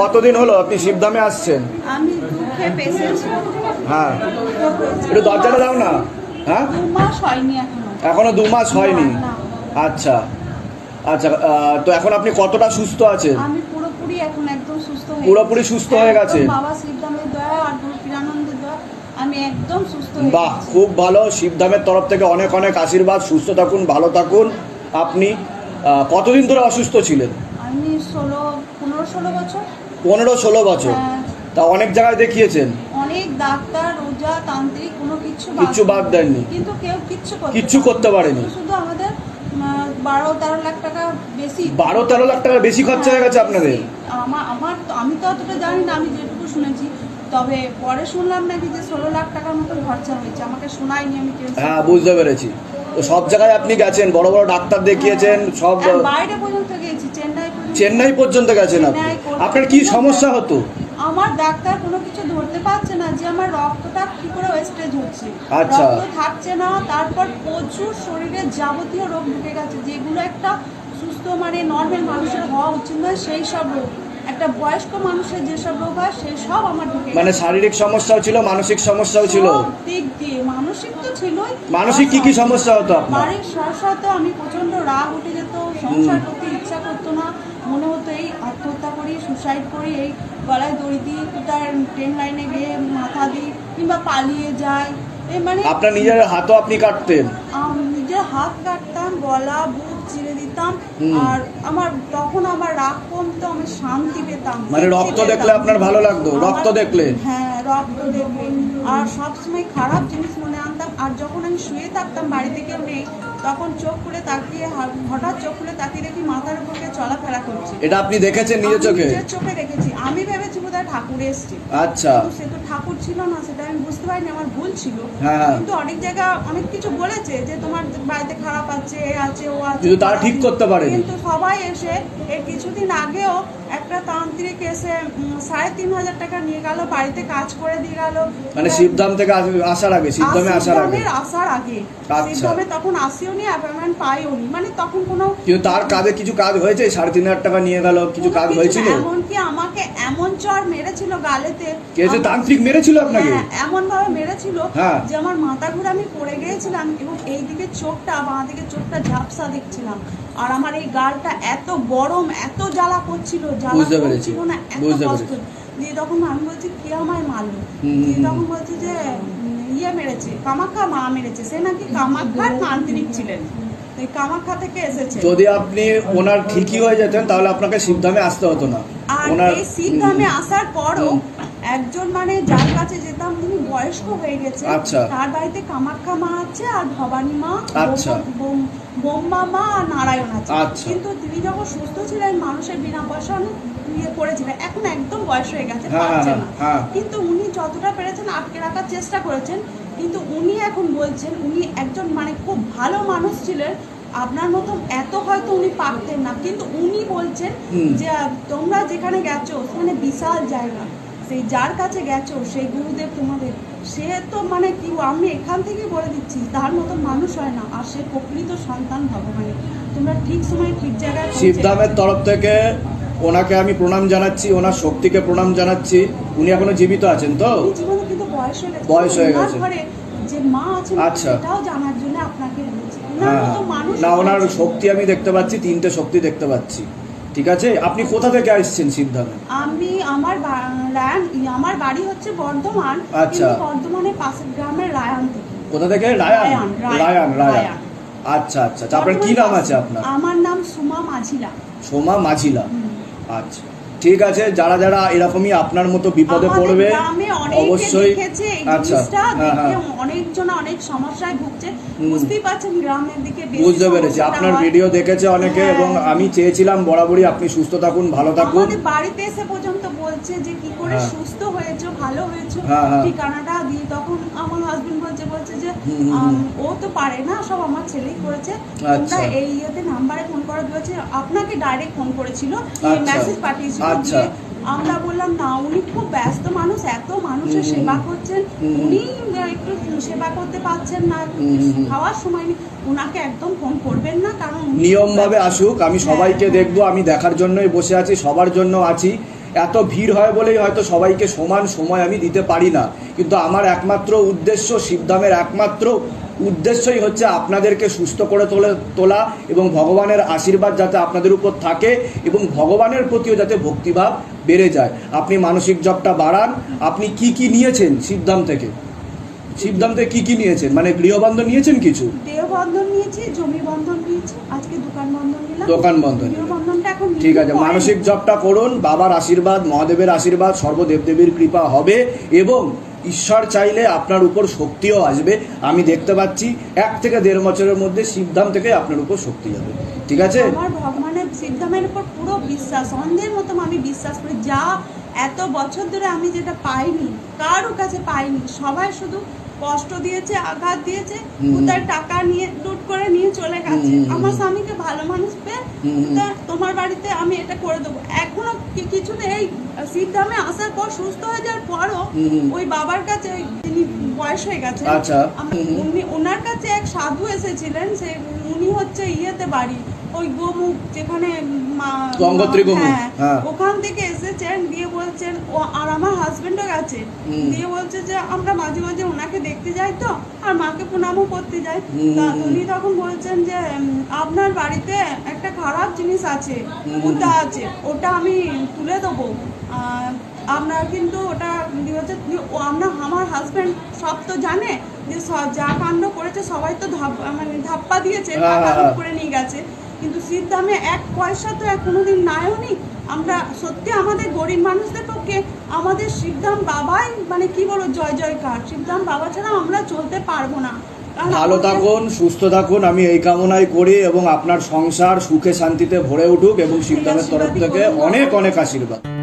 কতদিন হলো আপনি শিবধামে আসছেন? আমি দুঃখে পেশেন্ট হ্যাঁ। একটু দরজাটা দাও না। হ্যাঁ? দু মাস হয়নি এখনও। এখনও দু মাস হয়নি আচ্ছা। আচ্ছা তো এখন আপনি কতটা সুস্থ আছেন? আমি পুরোপুরি এখন একদম সুস্থ হয়ে পুরোপুরি সুস্থ হয়ে গেছে? বাবা শিবদামের দয়া আর গুরু দয়া আমি একদম সুস্থ বাহ খুব ভালো। শিবধামের তরফ থেকে অনেক অনেক আশীর্বাদ। সুস্থ থাকুন ভালো থাকুন। আপনি কতদিন ধরে অসুস্থ ছিলেন? আমি ষোলো পনেরো ষোলো বছর। পনেরো ষোলো বছর। হ্যাঁ। তা অনেক জায়গায় দেখিয়েছেন। অনেক ডাক্তার রোজা তান্ত্রিক কোনো কিছু কিচ্ছু বাদ দেননি। কিন্তু কেউ কিচ্ছু কিচ্ছু করতে পারেনি। শুধু আমাদের বারো তেরো লাখ টাকা বেশি। বারো তেরো লাখ টাকা বেশি খরচা হয়ে গেছে আপনাদের। আমার আমার আমি তো অতটা জানি না আমি যেটুকু শুনেছি। তবে পরে শুনলাম নাকি যে ষোলো লাখ টাকার মতো খরচা হয়েছে। আমাকে শোনায়নি আমি হ্যাঁ বুঝতে পেরেছি। তো সব জায়গায় আপনি গেছেন বড় বড় ডাক্তার দেখিয়েছেন সব বাইরে পর্যন্ত গেছি চেন্নাই চেন্নাই পর্যন্ত গেছেন আপনি? আপনার কি সমস্যা হতো? আমার ডাক্তার কোনো কিছু ধরতে পারছে না যে আমার রক্তটা কি করে ওয়েস্টেজ হচ্ছে আচ্ছা। রক্ত থাকছে না তারপর প্রচুর শরীরে যাবতীয় রোগ ঢুকে গেছে যেগুলো একটা সুস্থ মানে নর্মাল মানুষের হওয়া উচিত নয় সেই সব রোগ। একটা বয়স্ক মানুষের যেসব রোগ হয় সেই সব আমার ঢুকে মানে শারীরিক সমস্যাও ছিল মানসিক সমস্যাও ছিল? দিক দিয়ে। মানসিক তো ছিলই। মানসিক কি কি সমস্যা হতো আপনার? বাড়ির সাথে আমি প্রচণ্ড রাগ উঠে যেত সংসার করতে ইচ্ছা করতো না মনে হতো এই আত্মহত্যা করি সুসাইড করি এই গলায় দড়ি দিই তার ট্রেন লাইনে গিয়ে মাথা দিই কিংবা পালিয়ে যায় এই মানে আপনার নিজের হাতও আপনি কাটতেন? নিজের হাত কাটতাম গলা বুক চিরে দিতাম আর আমার তখন আমার রাগ কমতো আমি শান্তি পেতাম। মানে রক্ত দেখলে আপনার ভালো লাগতো? রক্ত দেখলে? হ্যাঁ রক্ত দেখলে। আর সবসময় খারাপ জিনিস মনে আনতাম আর যখন আমি শুয়ে থাকতাম বাড়িতে কেউ নেই তখন চোখ খুলে তাকিয়ে হঠাৎ চোখ খুলে তাকিয়ে দেখি মাথার উপর চলাফেরা করছে। এটা আপনি দেখেছেন নিজের চোখে? নিজের চোখে দেখেছি। আমি ভেবেছি বোধহয় ঠাকুর এসছে। আচ্ছা। সে তো ঠাকুর ছিল না সেটা আমি বুঝতে পারিনি আমার ভুল ছিল। হ্যাঁ। কিন্তু অনেক জায়গা অনেক কিছু বলেছে যে তোমার বাড়িতে খারাপ আছে এ আছে ও আছে কিন্তু তারা ঠিক করতে পারেনি। কিন্তু সবাই এসে এর কিছুদিন আগেও একটা তান্ত্রিক এসে সাড়ে তিন হাজার টাকা নিয়ে গেল বাড়িতে কাজ করে দিয়ে গেল। মানে শিবধাম থেকে আসার আগে শিবধামে আসার আগে? আসার আগে। আচ্ছা। শিবধামে তখন আসিও নি অ্যাপয়েন্টমেন্ট পাইও নি মানে তখন কোনো কিন্তু তার কাজে কিছু কাজ হয়েছে? সাড়ে তিন হাজার টাকা নিয়ে গেল কিছু কাজ হয়েছিল? এমনকি আমাকে এমন চর মেরেছিল গালেতে। কে তান্ত্রিক মেরেছিল? আপনাকে? হ্যাঁ, এমন ভাবে মেরেছিল হ্যাঁ। যে আমার মাথা ঘুরে আমি পড়ে গিয়েছিলাম এবং এই দিকে চোখটা বাঁ দিকে চোখটা ঝাপসা দেখছিলাম। আর আমার এই গালটা এত গরম এত জ্বালা করছিল জ্বালা করছিল না এত কষ্ট। দিয়ে তখন আমি বলছি কে আমায় মারলো? দিয়ে তখন বলছে যে ইয়ে মেরেছে কামাখ্যা মা মেরেছে সে নাকি কামাখ্যার তান্ত্রিক ছিলেন। এই কামাখ্যা থেকে এসেছে। যদি আপনি ওনার ঠিকই হয়ে যেতেন তাহলে আপনাকে শিবধামে আসতে হতো না। আর ওনার এই সিদ্ধামে আসার পরও একজন মানে কাছে যেতাম তিনি বয়স্ক হয়ে গেছে আচ্ছা। তার বাড়িতে কামাখ্যা মা আছে আর ভবানী মা আচ্ছা। বোম- বোম- বোম্বা মা আর নারায়ণ আছে। আচ্ছা। কিন্তু তিনি যখন সুস্থ ছিলেন মানুষের বিনা পয়সা অনেক ইয়ে করেছিলেন। এখন একদম বয়স হয়ে গেছে হ্যাঁ, হ্যাঁ, না। হ্যাঁ। কিন্তু উনি যতটা পেরেছেন আটকে রাখার চেষ্টা করেছেন। কিন্তু উনি এখন বলছেন উনি একজন মানে খুব ভালো মানুষ ছিলেন। আপনার মতো এত হয়তো উনি পারতেন না। কিন্তু উনি বলছেন যে তোমরা যেখানে গেছো সেখানে বিশাল জায়গা। সেই যার কাছে গেছো সেই গুরুদেব তোমাদের। সে তো মানে কি আমি এখান থেকে বলে দিচ্ছি তার মতো মানুষ হয় না। আর সে প্রকৃত সন্তান ভগবানের তোমরা ঠিক সময় ঠিক জায়গায় শিবধামের তরফ থেকে ওনাকে আমি প্রণাম জানাচ্ছি ওনার শক্তিকে প্রণাম জানাচ্ছি। উনি এখনও জীবিত আছেন তো? জীবনে কিন্তু বয়স হয়ে গেছে। বয়স হয়ে গেছে। ঘরে যে মা আছে আচ্ছা। সেটাও জানার জন্য আপনাকে বলছি হ্যাঁ মানুষ না ওনার শক্তি আমি দেখতে পাচ্ছি তিনটে শক্তি দেখতে পাচ্ছি। ঠিক আছে? আপনি কোথা থেকে আসছেন সিদ্ধান্ত? আমি আমার রায়ান আমার বাড়ি হচ্ছে বর্ধমান আচ্ছা। বর্ধমানের পাশের গ্রামের রায়ান থেকে। কোথা থেকে? রায়ান? Ryan, Ryan. আচ্ছা আচ্ছা। আচ্ছা। আপনার কি নাম আছে আপনার? আমার নাম সোমা মাঝিলা। সোমা মাঝিলা। আচ্ছা। ঠিক আছে যারা যারা এরকমই আপনার মতো বিপদে পড়বে অবশ্যই। আচ্ছা। হ্যাঁ হ্যাঁ। অনেকজন অনেক সমস্যায় ভুগছে। বুঝতেই পারছেন গ্রামের দিকে বুঝতে পেরেছি। আপনার ভিডিও দেখেছে অনেকে হ্যাঁ। এবং আমি চেয়েছিলাম বরাবরই আপনি সুস্থ থাকুন ভালো থাকুন। বাড়িতে এসে পর্যন্ত বলছে যে কি করে হ্যাঁ। সুস্থ হয়েছো ভালো হয়েছো হ্যাঁ, হ্যাঁ। ঠিকানাটা দিয়ে তখন আমার হাজবেন্ড বলছে বলছে যে। ও তো পারে না সব আমার ছেলেই করেছে আচ্ছা। তোমরা এই ইয়েতে নাম্বারে ফোন করা দিয়েছে আপনাকে ডাইরেক্ট ফোন করেছিল আচ্ছা। মেসেজ পাঠিয়েছিল আচ্ছা। আমরা বললাম না উনি খুব ব্যস্ত মানুষ এত মানুষের সেবা করছেন। উনি একটু সেবা করতে পারছেন না। খাওয়ার সময়। ওনাকে একদম ফোন করবেন না কারণ নিয়মভাবে আসুক আমি হ্যাঁ, সবাইকে হ্যাঁ। দেখব আমি দেখার জন্যই বসে আছি সবার জন্য আছি এত ভিড় হয় বলেই হয়তো সবাইকে সমান সময় আমি দিতে পারি না। কিন্তু আমার একমাত্র উদ্দেশ্য শিবধামের একমাত্র উদ্দেশ্যই হচ্ছে আপনাদেরকে সুস্থ করে তোলে, তোলা এবং ভগবানের আশীর্বাদ যাতে আপনাদের উপর থাকে এবং ভগবানের প্রতিও যাতে ভক্তিভাব বেড়ে যায়। আপনি মানসিক জবটা বাড়ান। আপনি কি কি নিয়েছেন শিবধাম থেকে? থেকে কি কি নিয়েছেন? মানে গৃহবন্ধ নিয়েছেন কিছু? দেহ বন্ধন নিয়েছি জমি বন্ধন নিয়েছি আজকে দোকান বন্ধন নিলাম। দোকান বন্ধন গৃহ বন্ধনটা এখন ঠিক আছে মানসিক জপটা করুন বাবার আশীর্বাদ মহাদেবের আশীর্বাদ সর্বদেবদেবীর কৃপা হবে এবং ঈশ্বর চাইলে আপনার উপর শক্তিও আসবে। আমি দেখতে পাচ্ছি এক থেকে দেড় বছরের মধ্যে শিবধাম থেকে আপনার উপর শক্তি যাবে। ঠিক আছে? আমার ভগবানের সিদ্ধামের উপর পুরো বিশ্বাস অন্ধের মতো আমি বিশ্বাস করি। যা এত বছর ধরে আমি যেটা পাইনি কারও কাছে পাইনি সবাই শুধু কষ্ট দিয়েছে আঘাত দিয়েছে। কোথায় টাকা নিয়ে লুট করে নিয়ে চলে গেছে। আমার স্বামীকে ভালো মানুষ পেয়ে তোমার বাড়িতে আমি এটা করে দেবো। এখনও কিছুতে এই সিদ্ধামে আসার পর সুস্থ হয়ে যাওয়ার পরও। ওই বাবার কাছে ওই যিনি বয়স হয়ে গেছে আচ্ছা। উনি ওনার কাছে এক সাধু এসেছিলেন। সে উনি হচ্ছে ইয়েতে বাড়ি ওই গোমুখ যেখানে গঙ্গোত্রী গোমুখ, হ্যাঁ, হ্যাঁ। ওখান থেকে এসেছেন দিয়ে বলছেন ও আর আমার হাজবেন্ডও গেছে। দিয়ে বলছে যে আমরা মাঝে মাঝে ওনাকে দেখতে যাই তো আর মাকে প্রণামও করতে যাই। উনি তখন বলছেন যে আপনার বাড়িতে একটা খারাপ জিনিস আছে মুদ্রা আছে ওটা আমি তুলে দেবো। আপনার কিন্তু ওটা হচ্ছে ও আপনার আমার হাজবেন্ড সব তো জানে যে যা কাণ্ড করেছে সবাই তো ধাপ- মানে ধাপ্পা দিয়েছে টাকা হ্যাঁ। করে নিয়ে গেছে। কিন্তু শীত দামে এক পয়সা তো কোনো কোনোদিন নাইও নি আমরা সত্যি আমাদের গরিব মানুষদের পক্ষে আমাদের শিবধাম বাবাই মানে কি বলো জয় জয়কার। শিবধাম বাবা ছাড়া আমরা চলতে পারব না। ভালো থাকুন সুস্থ থাকুন আমি এই কামনাই করি এবং আপনার সংসার সুখে শান্তিতে ভরে উঠুক এবং শিবধামের তরফ থেকে অনেক অনেক আশীর্বাদ।